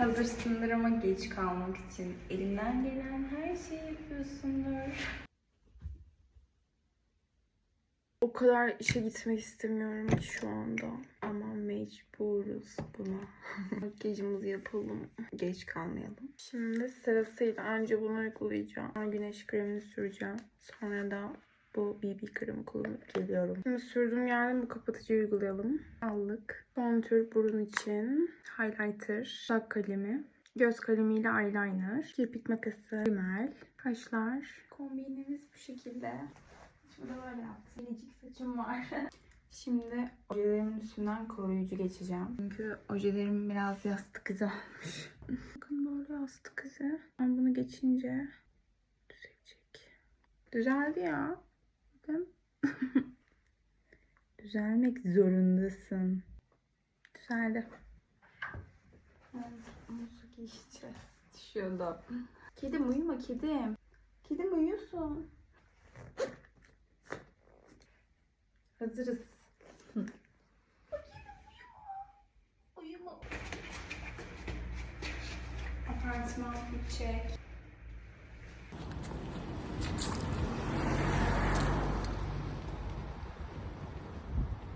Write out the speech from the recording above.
Hazırsındır ama geç kalmak için elinden gelen her şeyi yapıyorsundur. O kadar işe gitmek istemiyorum ki şu anda. Ama mecburuz buna. Makyajımızı yapalım. Geç kalmayalım. Şimdi sırasıyla önce bunu uygulayacağım. Sonra güneş kremini süreceğim. Sonra da bu BB kremi kullanıp geliyorum. Şimdi sürdüğüm yerde bu kapatıcıyı uygulayalım. Allık, kontür burun için, highlighter, dudak kalemi, göz kalemiyle eyeliner, kirpik makası, rimel, kaşlar. Kombinimiz bu şekilde. Şimdi böyle yaptım. Minicik saçım var. Şimdi ojelerimin üstünden koruyucu geçeceğim. Çünkü ojelerim biraz yastık izi olmuş. Bakın böyle yastık izi. Ben bunu geçince düzelecek. Düzeldi ya. Bakın. Düzelmek zorundasın. Düzeldi. Muzu geçeceğiz. Düşüyordu. Kedim uyuma kedim. Kedim uyuyorsun. Hazırız. Uyuma. Apartman çek.